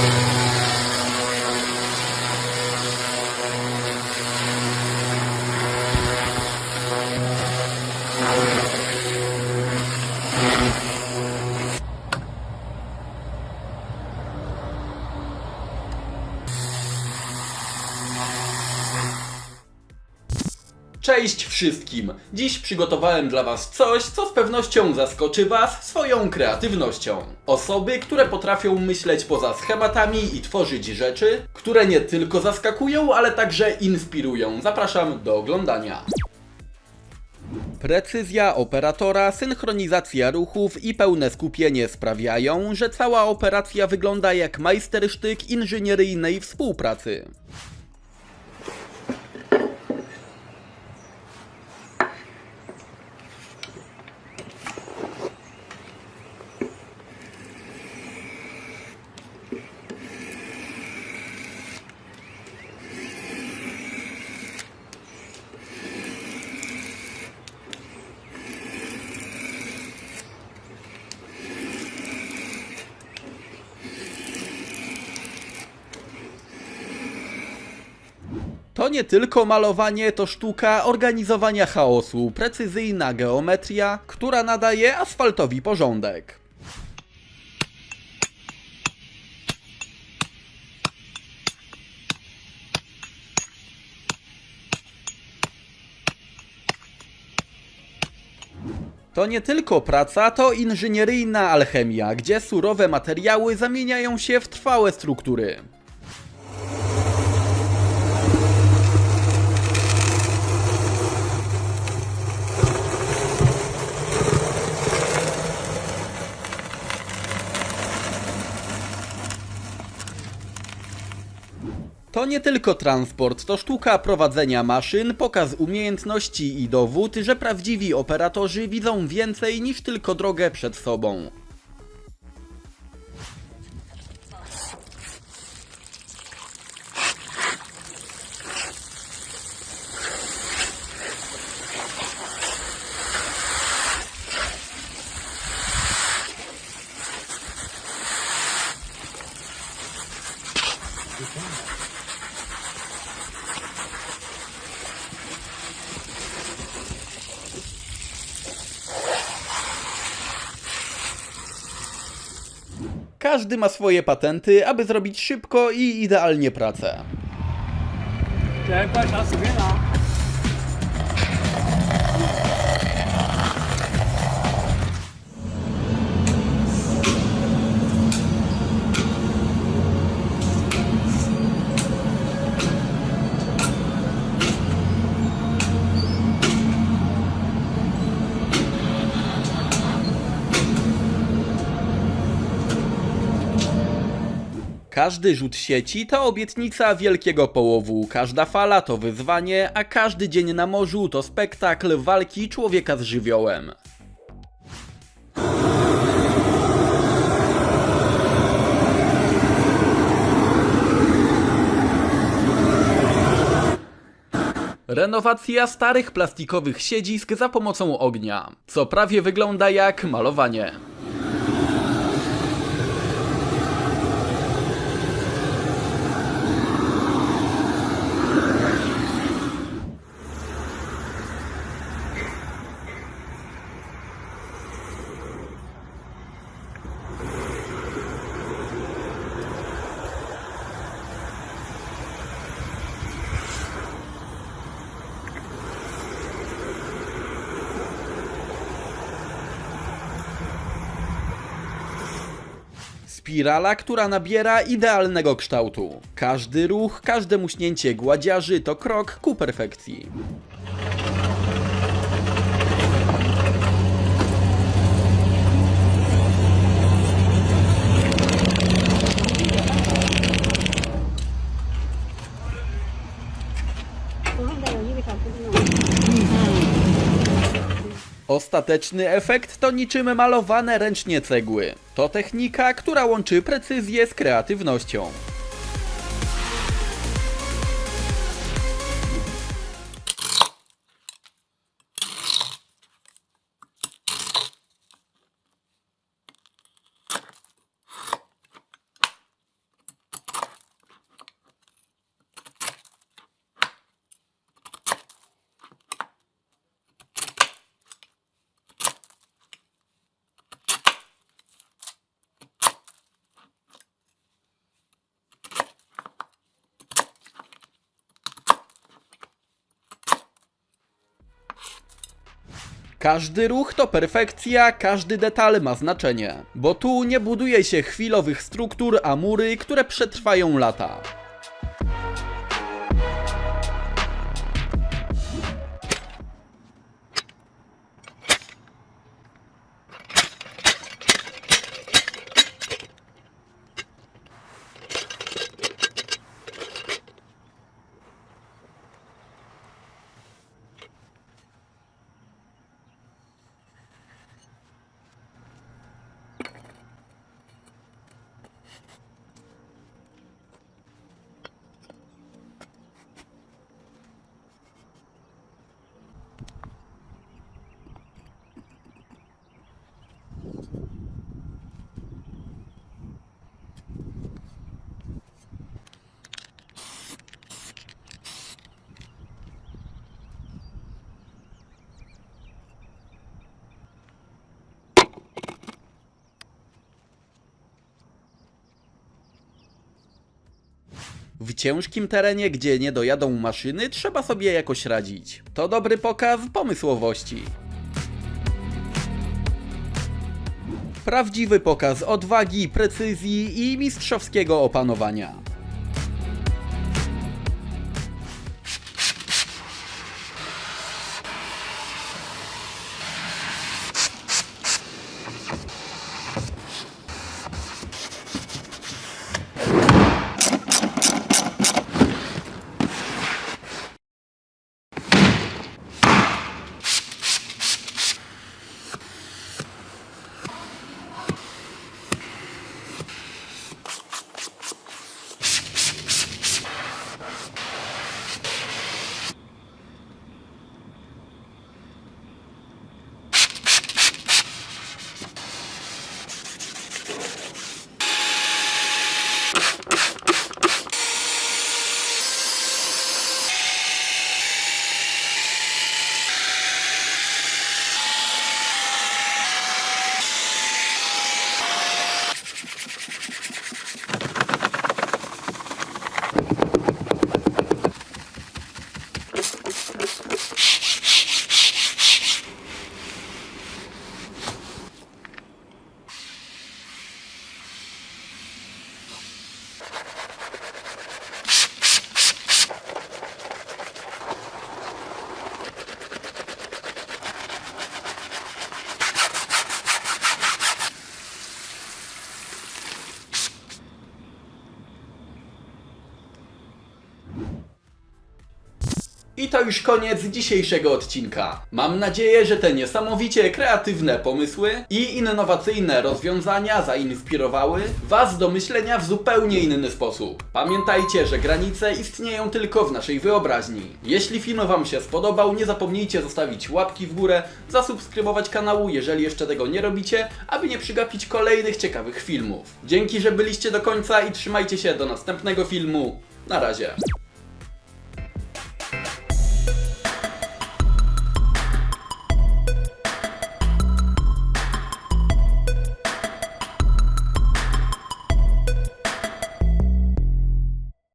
Thank you. Cześć wszystkim! Dziś przygotowałem dla Was coś, co z pewnością zaskoczy Was swoją kreatywnością. Osoby, które potrafią myśleć poza schematami i tworzyć rzeczy, które nie tylko zaskakują, ale także inspirują. Zapraszam do oglądania. Precyzja operatora, synchronizacja ruchów i pełne skupienie sprawiają, że cała operacja wygląda jak majstersztyk inżynieryjnej współpracy. To nie tylko malowanie, to sztuka organizowania chaosu, precyzyjna geometria, która nadaje asfaltowi porządek. To nie tylko praca, to inżynieryjna alchemia, gdzie surowe materiały zamieniają się w trwałe struktury. To nie tylko transport, to sztuka prowadzenia maszyn, pokaz umiejętności i dowód, że prawdziwi operatorzy widzą więcej niż tylko drogę przed sobą. Każdy ma swoje patenty, aby zrobić szybko i idealnie pracę. 来，观察随便拿。 Każdy rzut sieci to obietnica wielkiego połowu, każda fala to wyzwanie, a każdy dzień na morzu to spektakl walki człowieka z żywiołem. Renowacja starych plastikowych siedzisk za pomocą ognia, co prawie wygląda jak malowanie. Spirala, która nabiera idealnego kształtu. Każdy ruch, każde muśnięcie gładziarzy to krok ku perfekcji. Ostateczny efekt to niczym malowane ręcznie cegły. To technika, która łączy precyzję z kreatywnością. Każdy ruch to perfekcja, każdy detal ma znaczenie. Bo tu nie buduje się chwilowych struktur, a mury, które przetrwają lata. W ciężkim terenie, gdzie nie dojadą maszyny, trzeba sobie jakoś radzić. To dobry pokaz pomysłowości. Prawdziwy pokaz odwagi, precyzji i mistrzowskiego opanowania. I to już koniec dzisiejszego odcinka. Mam nadzieję, że te niesamowicie kreatywne pomysły i innowacyjne rozwiązania zainspirowały Was do myślenia w zupełnie inny sposób. Pamiętajcie, że granice istnieją tylko w naszej wyobraźni. Jeśli film Wam się spodobał, nie zapomnijcie zostawić łapki w górę, zasubskrybować kanału, jeżeli jeszcze tego nie robicie, aby nie przegapić kolejnych ciekawych filmów. Dzięki, że byliście do końca i trzymajcie się do następnego filmu. Na razie.